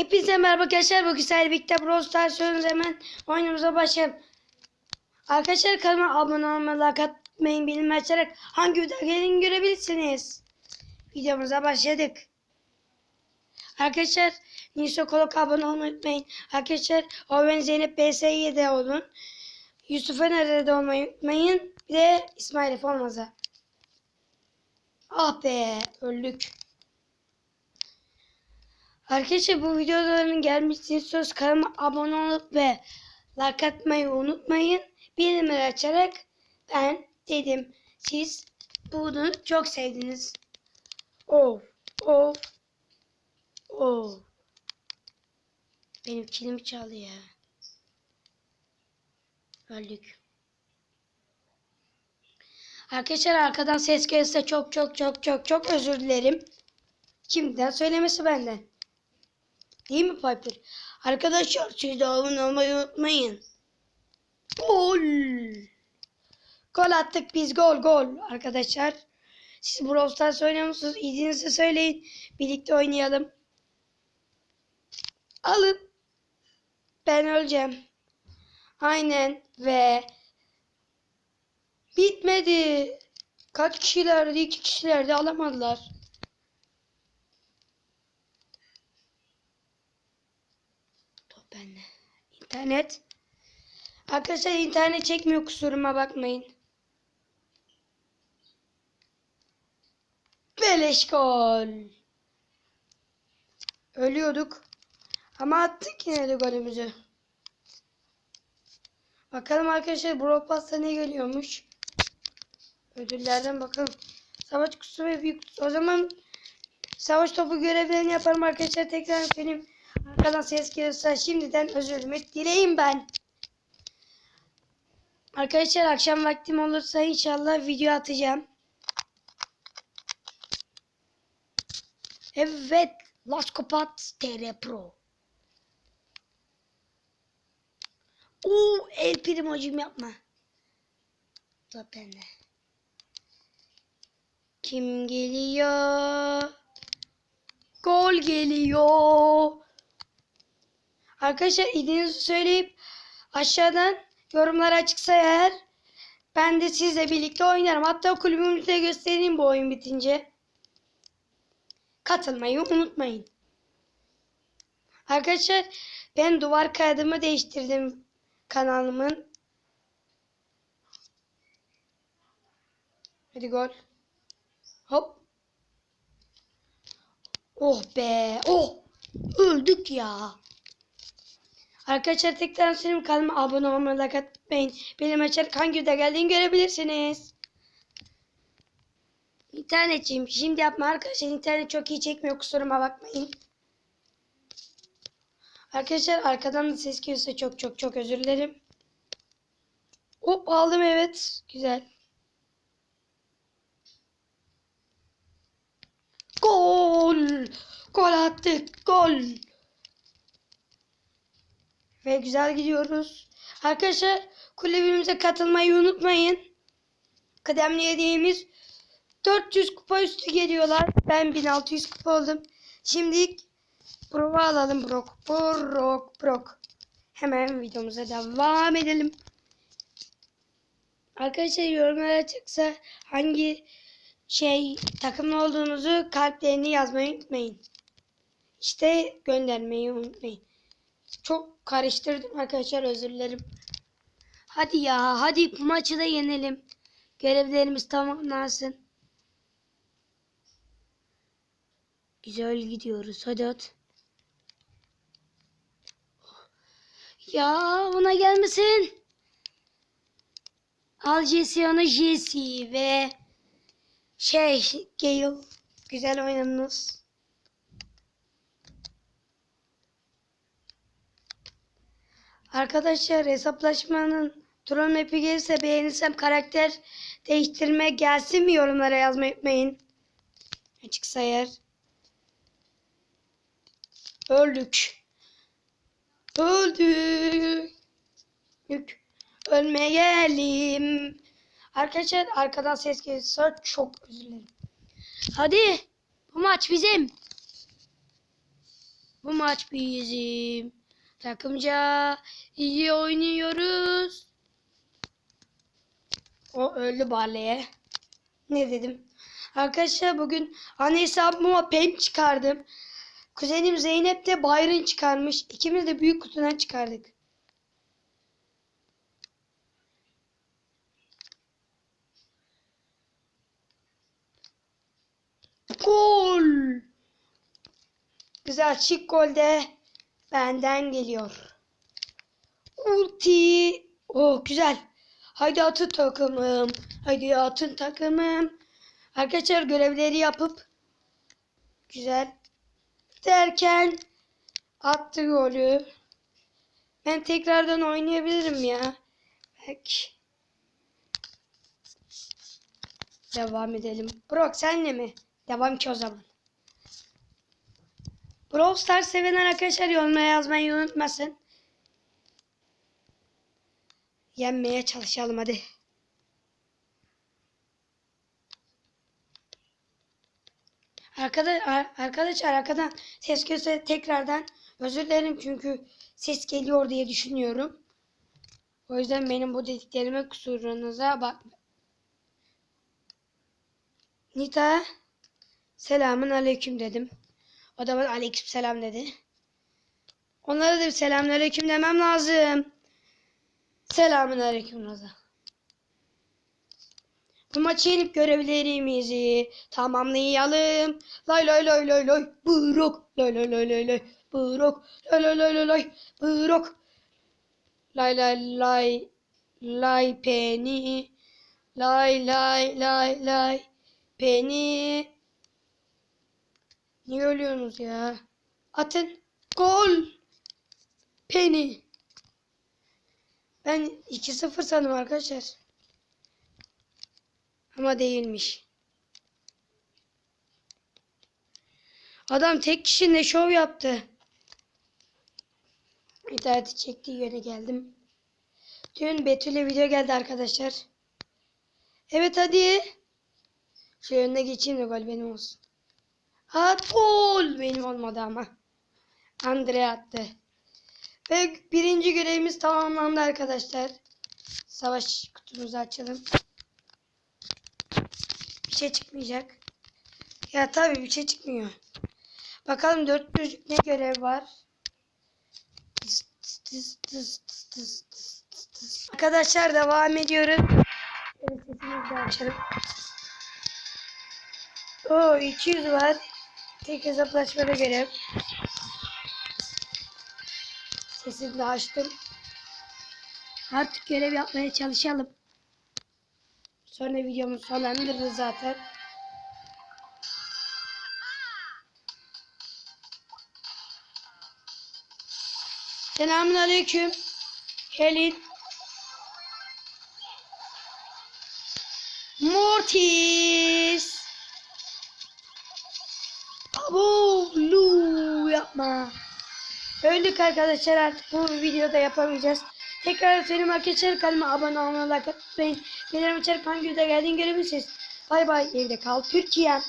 Hepinize merhaba arkadaşlar. Bugün sizlerle birlikte Brawl Stars. Hemen oyunumuza başlayalım. Arkadaşlar kanalıma abone olmayı, like atmayı, bildirim açarak hangi video gelin görebilirsiniz. Videomuza başladık. Arkadaşlar Niso Kolok abone olmayı unutmayın. Arkadaşlar o ben Zeynep BS'ye de olun. Yusuf Öner'e olmayı unutmayın. Bir de İsmail Efe olmaza. Ah be öldük. Arkadaşlar bu videoların gelmesini istiyorsanız kanalıma abone olup ve like atmayı unutmayın. Bildirimleri açarak ben dedim. Siz bunu çok sevdiniz. Of of of. Benim kilimi çaldı ya. Öldük. Arkadaşlar arkadan ses gelirse çok çok çok çok çok özür dilerim. Şimdiden söylemesi benden. Değil mi Piper? Arkadaşlar siz de abone olmayı unutmayın. Gol. Gol attık biz gol gol arkadaşlar. Siz Brawl Stars oynuyor musunuz? İzninizle söyleyin. Birlikte oynayalım. Alın. Ben öleceğim. Aynen ve bitmedi. Kaç kişilerdi? İki kişilerdi alamadılar. Bende. İnternet. Arkadaşlar internet çekmiyor kusuruma bakmayın. Beleş gol. Ölüyorduk. Ama attık yine de golümüzü. Bakalım arkadaşlar Brawl Pass'ta ne geliyormuş. Ödüllerden bakalım. Savaş kutusu ve büyük kutusu. O zaman savaş topu görevlerini yaparım arkadaşlar. Tekrar benim arkadan ses gelirse şimdiden özür. Dileyim ben. Arkadaşlar akşam vaktim olursa inşallah video atacağım. Evet. Last Copat TR Pro. Oo, el primocum yapma. Da bende. Kim geliyor? Gol geliyor. Arkadaşlar idinizi söyleyip aşağıdan yorumlar açıksa eğer ben de sizle birlikte oynarım. Hatta kulübümüzü de göstereyim bu oyun bitince. Katılmayı unutmayın. Arkadaşlar ben duvar kağıdımı değiştirdim kanalımın. Hadi gol. Hop. Oh be. Oh. Öldük ya. Arkadaşlar tekrar söyleyeyim kanalıma abone olmayı, like atmayın. Benim açarak hangi videoda geldiğini görebilirsiniz. İnternetçiyim. Şimdi yapma arkadaşlar. İnternet çok iyi çekmiyor. Kusuruma bakmayın. Arkadaşlar arkadan da ses geliyorsa çok çok çok özür dilerim. Hop aldım evet. Güzel. Gol. Gol attık. Gol. Ve güzel gidiyoruz. Arkadaşlar kulübümüze katılmayı unutmayın. Kıdemli hediyemiz 400 kupa üstü geliyorlar. Ben 1600 kupa oldum. Şimdi prova alalım Brok. Brok. Brok. Hemen videomuza devam edelim. Arkadaşlar yorumlara çıksa hangi şey takımlı olduğunuzu kalplerini yazmayı unutmayın. İşte göndermeyi unutmayın. Çok karıştırdım arkadaşlar özür dilerim. Hadi ya hadi bu maçı da yenelim. Görevlerimiz tamamlansın. Güzel gidiyoruz hadi at. Ya buna gelmesin. Al Jesse ona Jesse ve şey Gale. Güzel oynadınız. Arkadaşlar hesaplaşmanın drone map'i gelirse beğenirsem karakter değiştirme gelsin mi yorumlara yazmayı unutmayın. Açıksa eğer. Öldük. Öldük. Yük. Ölmeyelim. Arkadaşlar arkadan ses gelirse çok özür dilerim. Hadi. Bu maç bizim. Bu maç bizim. Takımca iyi oynuyoruz. O öldü Barley'e. Ne dedim? Arkadaşlar bugün ana hesabıma pen çıkardım. Kuzenim Zeynep de Byron çıkarmış. İkimiz de büyük kutudan çıkardık. Gol! Güzel şık gol de benden geliyor. Ulti. Oh güzel. Haydi atın takımım. Haydi atın takımım. Arkadaşlar görevleri yapıp güzel derken attı golü. Ben tekrardan oynayabilirim ya. Belki. Devam edelim. Brock senle mi? Devam ki o zaman. Brawl Stars seven arkadaşlar yorumlara yazmayı unutmasın. Yenmeye çalışalım hadi. Arkadaş, arkadaşlar arkadan ses gelse tekrardan özür dilerim çünkü ses geliyor diye düşünüyorum. O yüzden benim bu dediklerime kusurunuza bakmayın. Nita selamun aleyküm dedim. O da bana aleyküm selam dedi. Onlara da bir selamun aleyküm demem lazım. Selamun aleyküm Raza. Bu maçı yenip görevlerimizi tamamlayalım. Lay lay lay lay lay. Bırok. Lay lay lay lay lay. Bırok. Lay lay lay lay lay. Bırok. Lay lay lay. Lay peni. Lay lay lay lay. Peni. Niye ölüyorsunuz ya? Atın. Gol. Peni. Ben 2-0 sandım arkadaşlar. Ama değilmiş. Adam tek kişinin şov yaptı. İnterneti çektiği yöne geldim. Dün Betül'e video geldi arkadaşlar. Evet hadi. Şu önüne geçeyim de gol benim olsun. Ha gol benim olmadı ama. Andre attı. Ve birinci görevimiz tamamlandı arkadaşlar. Savaş kutumuzu açalım. Bir şey çıkmayacak. Ya tabi bir şey çıkmıyor. Bakalım dört gözlük ne görev var. Arkadaşlar devam ediyoruz. Evet sesimizi de açalım. Oo 200 var. Tek hesaplaşmada görev. Sesini de açtım. Artık görev yapmaya çalışalım. Sonra videomu sonlandırırız zaten. Selamun aleyküm. Helin. Mortis. Abo, lu yapma. Öldük arkadaşlar artık bu videoda yapamayacağız. Tekrar söyleyeyim arkadaşlar kanalıma abone olmayı like atmayın. Gelirim içerik hangi videoda geldiğini görebilirsiniz. Bay bay evde kal Türkiye.